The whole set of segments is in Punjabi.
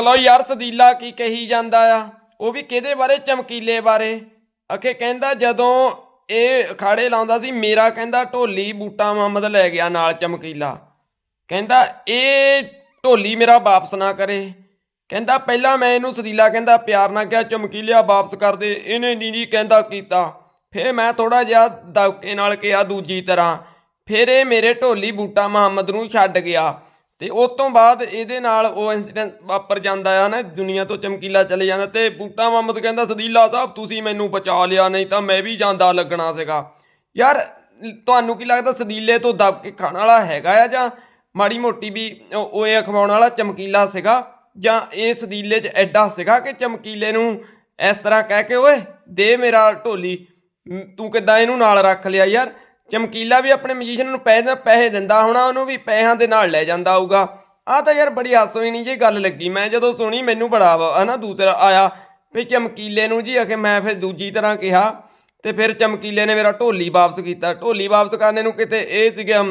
ਲਓ ਯਾਰ ਸਦੀਲਾ ਕੀ ਕਹੀ ਜਾਂਦਾ ਆ? ਉਹ ਵੀ ਕਿਹਦੇ ਬਾਰੇ ਚਮਕੀਲੇ ਬਾਰੇ? ਅਖੇ ਕਹਿੰਦਾ ਜਦੋਂ ਇਹ ਅਖਾੜੇ ਲਾਉਂਦਾ ਸੀ, ਮੇਰਾ ਕਹਿੰਦਾ ਢੋਲੀ ਬੂਟਾ ਮੁਹੰਮਦ ਲੈ ਗਿਆ ਨਾਲ ਚਮਕੀਲਾ। ਕਹਿੰਦਾ ਇਹ ਢੋਲੀ ਮੇਰਾ ਵਾਪਸ ਨਾ ਕਰੇ। ਕਹਿੰਦਾ ਪਹਿਲਾਂ ਮੈਂ ਇਹਨੂੰ ਸਦੀਲਾ ਕਹਿੰਦਾ ਪਿਆਰ ਨਾਲ ਕਿਹਾ, ਚਮਕੀਲਿਆ ਵਾਪਸ ਕਰ ਦੇ। ਇਹਨੇ ਨਹੀਂ ਜੀ ਕਹਿੰਦਾ ਕੀਤਾ। ਫਿਰ ਮੈਂ ਥੋੜਾ ਜਿਹਾ ਦਬਕੇ ਨਾਲ ਕਿਹਾ ਦੂਜੀ ਤਰ੍ਹਾਂ। ਫਿਰ ਇਹ ਮੇਰੇ ਢੋਲੀ ਬੂਟਾ ਮੁਹੰਮਦ ਨੂੰ ਛੱਡ ਗਿਆ। ਤੇ ਉਸ ਤੋਂ ਬਾਅਦ ਇਹਦੇ ਨਾਲ ਉਹ ਇਨਸੀਡੈਂਟ ਵਾਪਰ ਜਾਂਦਾ ਆ ਨਾ, ਦੁਨੀਆ ਤੋਂ ਚਮਕੀਲਾ ਚਲੇ ਜਾਂਦਾ ਤੇ ਬੂਟਾ ਮੁਹੰਮਦ ਕਹਿੰਦਾ, ਸਦੀਲਾ ਸਾਹਿਬ, ਤੁਸੀਂ ਮੈਨੂੰ ਬਚਾ ਲਿਆ, ਨਹੀਂ ਤਾਂ ਮੈਂ ਵੀ ਜਾਂਦਾ ਲੱਗਣਾ ਸੀਗਾ। ਯਾਰ, ਤੁਹਾਨੂੰ ਕੀ ਲੱਗਦਾ ਸਦੀਲੇ ਤੋਂ ਦਬ ਕੇ ਖਾਣ ਵਾਲਾ ਹੈਗਾ ਆ ਜਾਂ ਮਾੜੀ ਮੋਟੀ ਵੀ ਉਹ- ਉਹ ਅਖਵਾਉਣ ਵਾਲਾ ਚਮਕੀਲਾ ਸੀਗਾ ਜਾਂ ਇਹ ਸਦੀਲੇ 'ਚ ਐਡਾ ਸੀਗਾ ਕਿ ਚਮਕੀਲੇ ਨੂੰ ਇਸ ਤਰ੍ਹਾਂ ਕਹਿ ਕੇ, ਓਏ, ਦੇ ਮੇਰਾ ਢੋਲੀ ਤੂੰ ਕਿੱਦਾਂ ਇਹਨੂੰ ਨਾਲ ਰੱਖ ਲਿਆ ਯਾਰ? ਚਮਕੀਲਾ ਵੀ ਆਪਣੇ ਮਿਊਜ਼ੀਸ਼ੀਅਨ ਨੂੰ ਪੈਸੇ ਪੈਸੇ ਦਿੰਦਾ ਹੋਣਾ, ਉਹਨੂੰ ਵੀ ਪੈਸਿਆਂ ਦੇ ਨਾਲ ਲੈ ਜਾਂਦਾ ਆਊਗਾ ਆਹ ਤਾਂ ਯਾਰ ਬੜੀ ਹਾਸੋ ਹੀ ਨਹੀਂ ਜੀ ਗੱਲ ਲੱਗੀ। ਮੈਂ ਜਦੋਂ ਸੁਣੀ, ਮੈਨੂੰ ਬੜਾ ਵਾ, ਹਨਾ, ਦੂਸਰਾ ਆਇਆ ਵੀ ਚਮਕੀਲੇ ਨੂੰ ਜੀ, ਆਖੇ ਮੈਂ ਫਿਰ ਦੂਜੀ ਤਰ੍ਹਾਂ ਕਿਹਾ ਤੇ ਫਿਰ ਚਮਕੀਲੇ ਨੇ ਮੇਰਾ ਢੋਲੀ ਵਾਪਸ ਕੀਤਾ। ਢੋਲੀ ਵਾਪਸ ਕਰਨੇ ਨੂੰ ਕਿਤੇ ਇਹ ਸੀਗਾ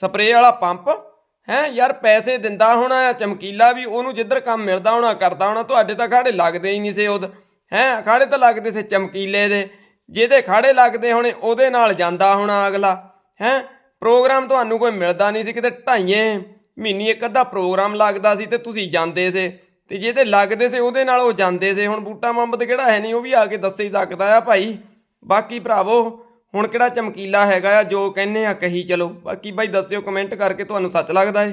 ਸਪਰੇਅ ਵਾਲਾ ਪੰਪ, ਹੈ, ਯਾਰ ਪੈਸੇ ਦਿੰਦਾ ਹੋਣਾ ਆ ਚਮਕੀਲਾ ਵੀ, ਉਹਨੂੰ ਜਿੱਧਰ ਕੰਮ ਮਿਲਦਾ ਹੋਣਾ, ਕਰਦਾ ਹੋਣਾ, ਤੁਹਾਡੇ ਤਾਂ ਅਖਾੜੇ ਲੱਗਦੇ ਹੀ ਨਹੀਂ ਸੀ ਉਦ ਹੈ, ਅਖਾੜੇ ਤਾਂ ਲੱਗਦੇ ਸੀ ਚਮਕੀਲੇ ਦੇ। ਜਿਹਦੇ ਖਾੜੇ ਲੱਗਦੇ ਹੋਣੇ ਉਹਦੇ ਨਾਲ ਜਾਂਦਾ ਹੋਣਾ ਅਗਲਾ। ਹੈ? ਪ੍ਰੋਗਰਾਮ ਤੁਹਾਨੂੰ ਕੋਈ ਮਿਲਦਾ ਨਹੀਂ ਸੀ ਕਿਤੇ ਢਾਈਏ। ਮਹੀਨੇ ਇੱਕ ਅੱਧਾ ਪ੍ਰੋਗਰਾਮ ਲੱਗਦਾ ਸੀ ਤੇ ਤੁਸੀਂ ਜਾਂਦੇ ਸੀ। ਤੇ ਜਿਹਦੇ ਲੱਗਦੇ ਸੀ ਉਹਦੇ ਨਾਲ ਉਹ ਜਾਂਦੇ ਸੀ। ਹੁਣ ਬੂਟਾ ਮੁਹੰਮਦ ਕਿਹੜਾ ਹੈ ਨਹੀਂ ਉਹ ਵੀ ਆ ਕੇ ਦੱਸੇ ਹੀ ਸਕਦਾ ਆ ਭਾਈ। ਬਾਕੀ ਭਰਾਵੋ, ਹੁਣ ਕਿਹੜਾ ਚਮਕੀਲਾ ਹੈਗਾ ਆ, ਜੋ ਕਹਿੰਨੇ ਆ ਕਹੀ ਚਲੋ। ਬਾਕੀ ਬਾਈ ਦੱਸਿਓ ਕਮੈਂਟ ਕਰਕੇ ਤੁਹਾਨੂੰ ਸੱਚ ਲੱਗਦਾ ਏ।